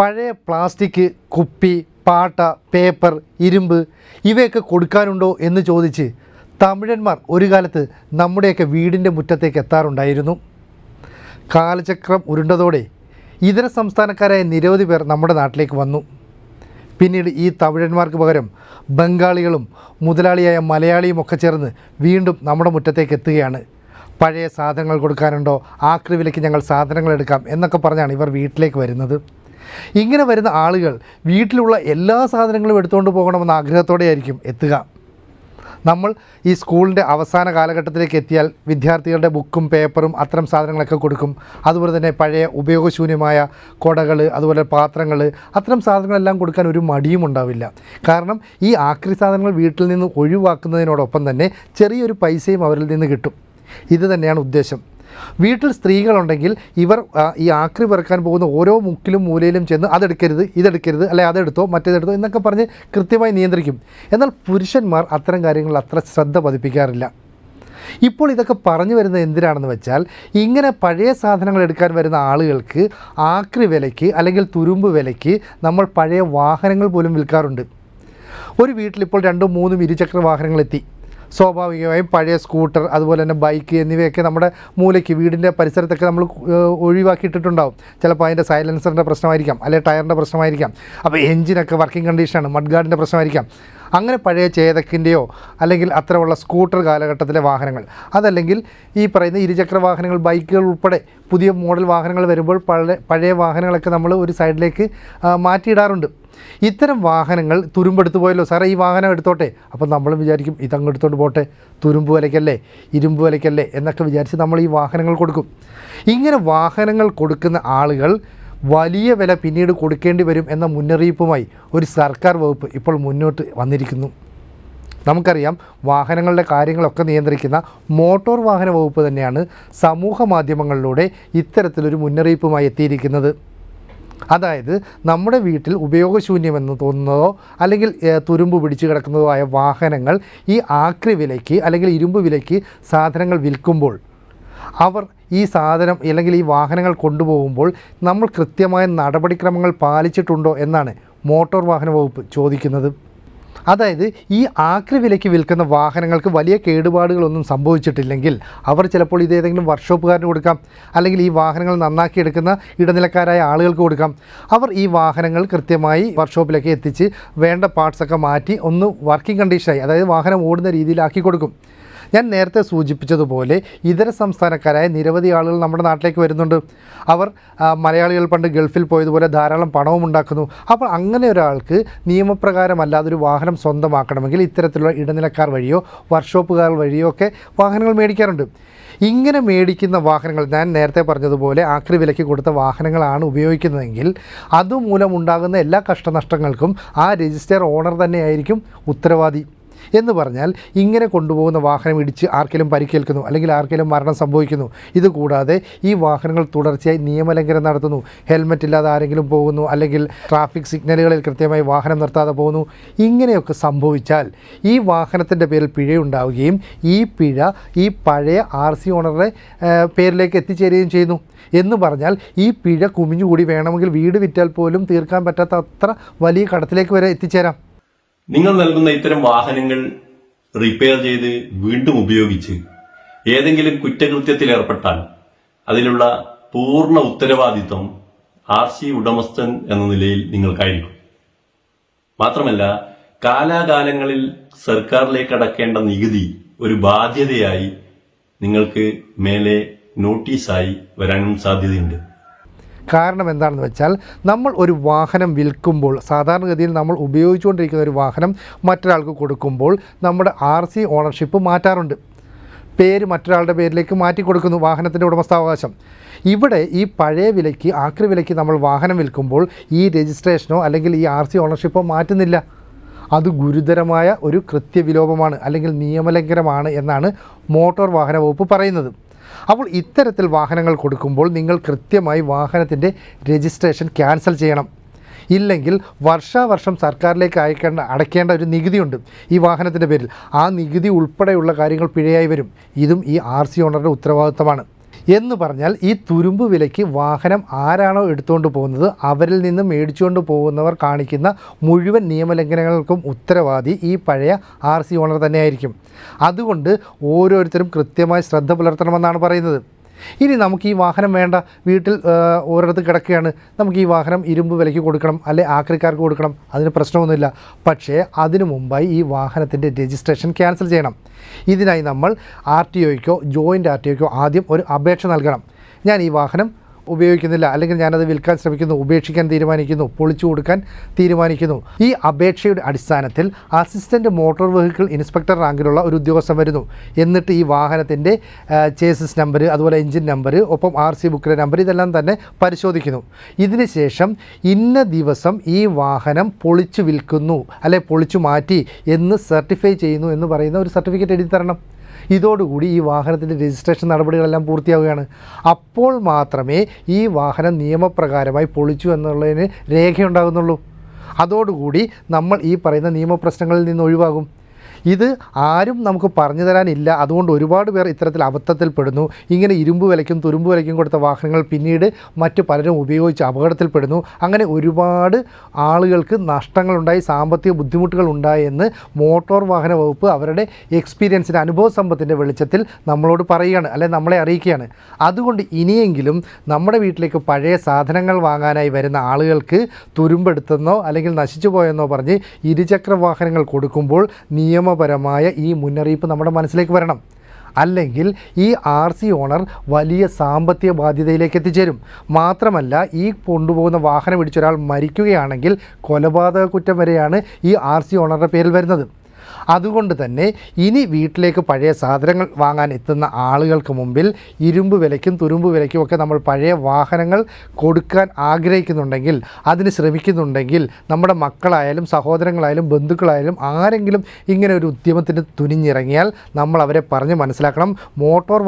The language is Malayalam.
പഴയ പ്ലാസ്റ്റിക് കുപ്പി പാട്ട പേപ്പർ ഇരുമ്പ് ഇവയൊക്കെ കൊടുക്കാനുണ്ടോ എന്ന് ചോദിച്ച് തമിഴന്മാർ ഒരു കാലത്ത് നമ്മുടെയൊക്കെ വീടിന്റെ മുറ്റത്തേക്ക് എത്താറുണ്ടായിരുന്നു. കാലചക്രം ഉരുണ്ടതോടെ ഇതര സംസ്ഥാനക്കാരായ നിരവധി പേർ നമ്മുടെ നാട്ടിലേക്ക് വന്നു. പിന്നീട് ഈ തമിഴന്മാർക്ക് പകരം ബംഗാളികളും മുതലാളിയായ മലയാളിയും ഒക്കെ ചേർന്ന് വീണ്ടും നമ്മുടെ മുറ്റത്തേക്ക് എത്തുകയാണ്. പഴയ സാധനങ്ങൾ കൊടുക്കാനുണ്ടോ? ആക്രി വിലയ്ക്ക് ഞങ്ങൾ സാധനങ്ങൾ എടുക്കാം എന്നൊക്കെ പറഞ്ഞാണ് ഇവർ വീട്ടിലേക്ക് വരുന്നത്. ഇങ്ങനെ വരുന്ന ആളുകൾ വീട്ടിലുള്ള എല്ലാ സാധനങ്ങളും എടുത്തുകൊണ്ട് പോകണമെന്ന ആഗ്രഹത്തോടെയായിരിക്കും എത്തുക. നമ്മൾ ഈ സ്കൂളിന്റെ അവസാന കാലഘട്ടത്തിലേക്ക് എത്തിയാൽ വിദ്യാർത്ഥികളുടെ ബുക്കും പേപ്പറും അത്തരം സാധനങ്ങളൊക്കെ കൊടുക്കും. അതുപോലെ തന്നെ പഴയ ഉപയോഗശൂന്യമായ കുടകൾ അതുപോലെ പാത്രങ്ങൾ അത്തരം സാധനങ്ങളെല്ലാം കൊടുക്കാൻ ഒരു മടിയും ഉണ്ടാവില്ല. കാരണം ഈ ആക്രി സാധനങ്ങൾ വീട്ടിൽ നിന്ന് ഒഴിവാക്കുന്നതിനോടൊപ്പം തന്നെ ചെറിയൊരു പൈസയും അവരിൽ നിന്ന് കിട്ടും. ഇത് തന്നെയാണ് ഉദ്ദേശം. വീട്ടിൽ സ്ത്രീകളുണ്ടെങ്കിൽ ഇവർ ഈ ആക്രി പെറുക്കാൻ പോകുന്ന ഓരോ മുക്കിലും മൂലയിലും ചെന്ന് അതെടുക്കരുത് ഇതെടുക്കരുത് അല്ലെ അതെടുത്തോ മറ്റേതെടുത്തോ എന്നൊക്കെ പറഞ്ഞ് കൃത്യമായി നിയന്ത്രിക്കും. എന്നാൽ പുരുഷന്മാർ അത്തരം കാര്യങ്ങളിൽ അത്ര ശ്രദ്ധ പതിപ്പിക്കാറില്ല. ഇപ്പോൾ ഇതൊക്കെ പറഞ്ഞു വരുന്നത് എന്തിനാണെന്ന് വെച്ചാൽ ഇങ്ങനെ പഴയ സാധനങ്ങൾ എടുക്കാൻ വരുന്ന ആളുകൾക്ക് ആക്രി വിലയ്ക്ക് അല്ലെങ്കിൽ തുരുമ്പ് വിലയ്ക്ക് നമ്മൾ പഴയ വാഹനങ്ങൾ പോലും വിൽക്കാറുണ്ട്. ഒരു വീട്ടിലിപ്പോൾ രണ്ടും മൂന്നും ഇരുചക്ര വാഹനങ്ങൾ എത്തി. സ്വാഭാവികമായും പഴയ സ്കൂട്ടർ അതുപോലെ തന്നെ ബൈക്ക് എന്നിവയൊക്കെ നമ്മുടെ മൂലയ്ക്ക് വീടിന്റെ പരിസരത്തൊക്കെ നമ്മൾ ഒഴിവാക്കിയിട്ടിട്ടുണ്ടാവും. ചിലപ്പോൾ അതിന്റെ സൈലൻസറിന്റെ പ്രശ്നമായിരിക്കാം അല്ലെങ്കിൽ ടയറിന്റെ പ്രശ്നമായിരിക്കാം. അപ്പോൾ എഞ്ചിനൊക്കെ വർക്കിംഗ് കണ്ടീഷനാണ് മഡ് ഗാർഡിന്റെ പ്രശ്നമായിരിക്കാം. അങ്ങനെ പഴയ ചേതക്കിന്റെയോ അല്ലെങ്കിൽ അത്തരമുള്ള സ്കൂട്ടർ കാലഘട്ടത്തിലെ വാഹനങ്ങൾ അതല്ലെങ്കിൽ ഈ പറയുന്ന ഇരുചക്ര വാഹനങ്ങൾ ബൈക്കുകൾ ഉൾപ്പെടെ പുതിയ മോഡൽ വാഹനങ്ങൾ വരുമ്പോൾ പഴയ പഴയ വാഹനങ്ങളൊക്കെ നമ്മൾ ഒരു സൈഡിലേക്ക് മാറ്റിയിടാറുണ്ട്. ഇത്തരം വാഹനങ്ങൾ തുരുമ്പെടുത്ത് പോയല്ലോ സാറേ ഈ വാഹനം എടുത്തോട്ടെ. അപ്പം നമ്മളും വിചാരിക്കും ഇതങ്ങ് എടുത്തോണ്ട് പോട്ടെ തുരുമ്പ് വിലയ്ക്കല്ലേ ഇരുമ്പ് വിലയ്ക്കല്ലേ എന്നൊക്കെ വിചാരിച്ച് നമ്മൾ ഈ വാഹനങ്ങൾ കൊടുക്കും. ഇങ്ങനെ വാഹനങ്ങൾ കൊടുക്കുന്ന ആളുകൾ വലിയ വില പിന്നീട് കൊടുക്കേണ്ടി വരും എന്ന മുന്നറിയിപ്പുമായി ഒരു സർക്കാർ വകുപ്പ് ഇപ്പോൾ മുന്നോട്ട് വന്നിരിക്കുന്നു. നമുക്കറിയാം വാഹനങ്ങളുടെ കാര്യങ്ങളൊക്കെ നിയന്ത്രിക്കുന്ന മോട്ടോർ വാഹന വകുപ്പ് തന്നെയാണ് സമൂഹ മാധ്യമങ്ങളിലൂടെ ഇത്തരത്തിലൊരു മുന്നറിയിപ്പുമായി എത്തിയിരിക്കുന്നത്. അതായത് നമ്മുടെ വീട്ടിൽ ഉപയോഗശൂന്യമെന്ന് തോന്നുന്നതോ അല്ലെങ്കിൽ തുരുമ്പ് പിടിച്ചു കിടക്കുന്നതോ ആയ വാഹനങ്ങൾ ഈ ആക്രി വിലയ്ക്ക് അല്ലെങ്കിൽ ഇരുമ്പ് വിലയ്ക്ക് സാധനങ്ങൾ വിൽക്കുമ്പോൾ അവർ ഈ സാധനം അല്ലെങ്കിൽ ഈ വാഹനങ്ങൾ കൊണ്ടുപോകുമ്പോൾ നമ്മൾ കൃത്യമായ നടപടിക്രമങ്ങൾ പാലിച്ചിട്ടുണ്ടോ എന്നാണ് മോട്ടോർ വാഹന വകുപ്പ് ചോദിക്കുന്നത്. അതായത് ഈ ആക്രി വിലയ്ക്ക് വിൽക്കുന്ന വാഹനങ്ങൾക്ക് വലിയ കേടുപാടുകളൊന്നും സംഭവിച്ചിട്ടില്ലെങ്കിൽ അവർ ചിലപ്പോൾ ഇത് ഏതെങ്കിലും വർക്ക്ഷോപ്പുകാരന് കൊടുക്കാം അല്ലെങ്കിൽ ഈ വാഹനങ്ങൾ നന്നാക്കിയെടുക്കുന്ന ഇടനിലക്കാരായ ആളുകൾക്ക് കൊടുക്കാം. അവർ ഈ വാഹനങ്ങൾ കൃത്യമായി വർക്ക്ഷോപ്പിലേക്ക് എത്തിച്ച് വേണ്ട പാർട്സൊക്കെ മാറ്റി ഒന്ന് വർക്കിംഗ് കണ്ടീഷനായി അതായത് വാഹനം ഓടുന്ന രീതിയിലാക്കി കൊടുക്കും. ഞാൻ നേരത്തെ സൂചിപ്പിച്ചതുപോലെ ഇതര സംസ്ഥാനക്കാരായ നിരവധി ആളുകൾ നമ്മുടെ നാട്ടിലേക്ക് വരുന്നുണ്ട്. അവർ മലയാളികൾ പണ്ട് ഗൾഫിൽ പോയതുപോലെ ധാരാളം പണവും ഉണ്ടാക്കുന്നു. അപ്പോൾ അങ്ങനെ ഒരാൾക്ക് നിയമപ്രകാരമല്ലാതെ ഒരു വാഹനം സ്വന്തമാക്കണമെങ്കിൽ ഇത്തരത്തിലുള്ള ഇടനിലക്കാർ വഴിയോ വർക്ക്ഷോപ്പുകാർ വഴിയോ ഒക്കെ വാഹനങ്ങൾ മേടിക്കാറുണ്ട്. ഇങ്ങനെ മേടിക്കുന്ന വാഹനങ്ങൾ ഞാൻ നേരത്തെ പറഞ്ഞതുപോലെ ആക്രി വിലയ്ക്ക് കൊടുത്ത വാഹനങ്ങളാണ് ഉപയോഗിക്കുന്നതെങ്കിൽ അതുമൂലം ഉണ്ടാകുന്ന എല്ലാ കഷ്ടനഷ്ടങ്ങൾക്കും ആ രജിസ്റ്റർ ഓണർ തന്നെയായിരിക്കും ഉത്തരവാദി. എന്ന് പറഞ്ഞാൽ ഇങ്ങനെ കൊണ്ടുപോകുന്ന വാഹനം ഇടിച്ച് ആർക്കെങ്കിലും പരിക്കേൽക്കുന്നു അല്ലെങ്കിൽ ആർക്കെങ്കിലും മരണം സംഭവിക്കുന്നു. ഇതുകൂടാതെ ഈ വാഹനങ്ങൾ തുടർച്ചയായി നിയമലംഘനം നടത്തുന്നു. ഹെൽമറ്റ് ഇല്ലാതെ ആരെങ്കിലും പോകുന്നു അല്ലെങ്കിൽ ട്രാഫിക് സിഗ്നലുകളിൽ കൃത്യമായി വാഹനം നിർത്താതെ പോകുന്നു. ഇങ്ങനെയൊക്കെ സംഭവിച്ചാൽ ഈ വാഹനത്തിന്റെ പേരിൽ പിഴയുണ്ടാവുകയും ഈ പിഴ ഈ പഴയ ആർ സി ഓണറുടെ പേരിലേക്ക് എത്തിച്ചേരുകയും ചെയ്യുന്നു. എന്ന് പറഞ്ഞാൽ ഈ പിഴ കുമിഞ്ഞുകൂടി വേണമെങ്കിൽ വീട് വിറ്റാൽ പോലും തീർക്കാൻ പറ്റാത്ത അത്ര വലിയ കടത്തിലേക്ക് വരെ എത്തിച്ചേരാം. നിങ്ങൾ നൽകുന്ന ഇത്തരം വാഹനങ്ങൾ റിപ്പയർ ചെയ്ത് വീണ്ടും ഉപയോഗിച്ച് ഏതെങ്കിലും കുറ്റകൃത്യത്തിൽ ഏർപ്പെട്ടാൽ അതിലുള്ള പൂർണ ഉത്തരവാദിത്വം ആർ സി ഉടമസ്ഥൻ എന്ന നിലയിൽ നിങ്ങൾക്കായിരിക്കും. മാത്രമല്ല കാലാകാലങ്ങളിൽ സർക്കാരിലേക്ക് അടക്കേണ്ട നികുതി ഒരു ബാധ്യതയായി നിങ്ങൾക്ക് മേലെ നോട്ടീസായി വരാനും സാധ്യതയുണ്ട്. കാരണം എന്താണെന്ന് വെച്ചാൽ നമ്മൾ ഒരു വാഹനം വിൽക്കുമ്പോൾ സാധാരണഗതിയിൽ നമ്മൾ ഉപയോഗിച്ചുകൊണ്ടിരിക്കുന്ന ഒരു വാഹനം മറ്റൊരാൾക്ക് കൊടുക്കുമ്പോൾ നമ്മുടെ ആർ സി ഓണർഷിപ്പ് മാറ്റാറുണ്ട്. പേര് മറ്റൊരാളുടെ പേരിലേക്ക് മാറ്റി കൊടുക്കുന്നു വാഹനത്തിന്റെ ഉടമസ്ഥാവകാശം. ഇവിടെ ഈ പഴയ വിലയ്ക്ക് ആക്രി വിലയ്ക്ക് നമ്മൾ വാഹനം വിൽക്കുമ്പോൾ ഈ രജിസ്ട്രേഷനോ അല്ലെങ്കിൽ ഈ ആർ സി ഓണർഷിപ്പോ മാറ്റുന്നില്ല. അത് ഗുരുതരമായ ഒരു കൃത്യവിലോപമാണ് അല്ലെങ്കിൽ നിയമലംഘനമാണ് എന്നാണ് മോട്ടോർ വാഹന വകുപ്പ് പറയുന്നത്. അപ്പോൾ ഇത്തരത്തിൽ വാഹനങ്ങൾ കൊടുക്കുമ്പോൾ നിങ്ങൾ കൃത്യമായി വാഹനത്തിന്റെ രജിസ്ട്രേഷൻ ക്യാൻസൽ ചെയ്യണം. ഇല്ലെങ്കിൽ വർഷാവർഷം സർക്കാരിലേക്ക് അയക്കേണ്ട അടയ്ക്കേണ്ട ഒരു നികുതിയുണ്ട് ഈ വാഹനത്തിന്റെ പേരിൽ. ആ നികുതി ഉൾപ്പെടെയുള്ള കാര്യങ്ങൾ പിഴയായി വരും. ഇതും ഈ ആർ സി ഓണറുടെ ഉത്തരവാദിത്തമാണ്. എന്ന് പറഞ്ഞാൽ ഈ തുരുമ്പ് വിലയ്ക്ക് വാഹനം ആരാണോ എടുത്തുകൊണ്ട് പോകുന്നത് അവരിൽ നിന്ന് മേടിച്ചുകൊണ്ട് പോകുന്നവർ കാണിക്കുന്ന മുഴുവൻ നിയമലംഘനങ്ങൾക്കും ഉത്തരവാദി ഈ പഴയ ആർ സി ഓണർ തന്നെയായിരിക്കും. അതുകൊണ്ട് ഓരോരുത്തരും കൃത്യമായി ശ്രദ്ധ പുലർത്തണമെന്നാണ് പറയുന്നത്. ഇനി നമുക്ക് ഈ വാഹനം വേണ്ട വീട്ടിൽ ഓരോരുത്തർ കിടക്കുകയാണ്. നമുക്ക് ഈ വാഹനം ഇരുമ്പ് വിലയ്ക്ക് കൊടുക്കണം അല്ലെ ആക്രിക്കാർക്ക് കൊടുക്കണം. അതിന് പ്രശ്നമൊന്നുമില്ല. പക്ഷേ അതിനു മുമ്പായി ഈ വാഹനത്തിന്റെ രജിസ്ട്രേഷൻ ക്യാൻസൽ ചെയ്യണം. ഇതിനായി നമ്മൾ ആർ ടി ഒയ്ക്കോ ജോയിന്റ് ആർ ടി ഒയ്ക്കോ ആദ്യം ഒരു അപേക്ഷ നൽകണം. ഞാൻ ഈ വാഹനം ഉപയോഗിക്കുന്നില്ല. അല്ലെങ്കിൽ ഞാനത് വിൽക്കാൻ ശ്രമിക്കുന്നു ഉപേക്ഷിക്കാൻ തീരുമാനിക്കുന്നു പൊളിച്ചു കൊടുക്കാൻ തീരുമാനിക്കുന്നു. ഈ അപേക്ഷയുടെ അടിസ്ഥാനത്തിൽ അസിസ്റ്റന്റ് മോട്ടോർ വെഹിക്കിൾ ഇൻസ്പെക്ടർ റാങ്കിലുള്ള ഒരു ഉദ്യോഗസ്ഥൻ വരുന്നു. എന്നിട്ട് ഈ വാഹനത്തിന്റെ ചേസസ് നമ്പർ അതുപോലെ എഞ്ചിൻ നമ്പർ ഒപ്പം ആർ സി ബുക്കിലെ നമ്പർ ഇതെല്ലാം തന്നെ പരിശോധിക്കുന്നു. ഇതിന് ശേഷം ഇന്ന ദിവസം ഈ വാഹനം പൊളിച്ചു വിൽക്കുന്നു അല്ലെ പൊളിച്ചു മാറ്റി എന്ന് സർട്ടിഫൈ ചെയ്യുന്നു എന്ന് പറയുന്ന ഒരു സർട്ടിഫിക്കറ്റ് എഴുതി തരണം ഇതോടുകൂടി ഈ വാഹനത്തിന്റെ രജിസ്ട്രേഷൻ നടപടികളെല്ലാം പൂർത്തിയാവുകയാണ്. അപ്പോൾ മാത്രമേ ഈ വാഹനം നിയമപ്രകാരമായി പൊളിച്ചു എന്നുള്ളതിന് രേഖയുണ്ടാകുന്നുള്ളൂ. അതോടുകൂടി നമ്മൾ ഈ പറയുന്ന നിയമപ്രശ്നങ്ങളിൽ നിന്ന് ഒഴിവാകും. ഇത് ആരും നമുക്ക് പറഞ്ഞു തരാനില്ല. അതുകൊണ്ട് ഒരുപാട് പേർ ഇത്തരത്തിൽ അബദ്ധത്തിൽ പെടുന്നു ഇങ്ങനെ ഇരുമ്പ് വിലയ്ക്കും തുരുമ്പ് വിലയ്ക്കും കൊടുത്ത വാഹനങ്ങൾ പിന്നീട് മറ്റു പലരും ഉപയോഗിച്ച് അപകടത്തിൽപ്പെടുന്നു. അങ്ങനെ ഒരുപാട് ആളുകൾക്ക് നഷ്ടങ്ങളുണ്ടായി സാമ്പത്തിക ബുദ്ധിമുട്ടുകൾ ഉണ്ടായി എന്ന് മോട്ടോർ വാഹന വകുപ്പ് അവരുടെ എക്സ്പീരിയൻസിന്റെ അനുഭവ സമ്പത്തിന്റെ വെളിച്ചത്തിൽ നമ്മളോട് പറയുകയാണ് അല്ലെ നമ്മളെ അറിയിക്കുകയാണ്. അതുകൊണ്ട് ഇനിയെങ്കിലും നമ്മുടെ വീട്ടിലേക്ക് പഴയ സാധനങ്ങൾ വാങ്ങാനായി വരുന്ന ആളുകൾക്ക് തുരുമ്പെടുത്തെന്നോ അല്ലെങ്കിൽ നശിച്ചു പോയെന്നോ പറഞ്ഞ് ഇരുചക്ര വാഹനങ്ങൾ കൊടുക്കുമ്പോൾ നിയമപരമായ ഈ മുന്നറിയിപ്പ് നമ്മുടെ മനസ്സിലേക്ക് വരണം. അല്ലെങ്കിൽ ഈ ആർ സി ഓണർ വലിയ സാമ്പത്തിക ബാധ്യതയിലേക്ക് എത്തിച്ചേരും. മാത്രമല്ല ഈ കൊണ്ടുപോകുന്ന വാഹനം ഇടിച്ചൊരാൾ മരിക്കുകയാണെങ്കിൽ കൊലപാതക കുറ്റം വരെയാണ് ഈ ആർ സി ഓണറുടെ പേരിൽ വരുന്നത്. അതുകൊണ്ട് തന്നെ ഇനി വീട്ടിലേക്ക് പഴയ സാധനങ്ങൾ വാങ്ങാൻ എത്തുന്ന ആളുകൾക്ക് മുമ്പിൽ ഇരുമ്പ് വിലയ്ക്കും തുരുമ്പ് വിലയ്ക്കും ഒക്കെ നമ്മൾ പഴയ വാഹനങ്ങൾ കൊടുക്കാൻ ആഗ്രഹിക്കുന്നുണ്ടെങ്കിൽ അതിന് ശ്രമിക്കുന്നുണ്ടെങ്കിൽ നമ്മുടെ മക്കളായാലും സഹോദരങ്ങളായാലും ബന്ധുക്കളായാലും ആരെങ്കിലും ഇങ്ങനെ ഒരു ഉദ്യമത്തിന് തുനിഞ്ഞിറങ്ങിയാൽ നമ്മൾ അവരെ പറഞ്ഞ് മനസ്സിലാക്കണം. മോട്ടോർ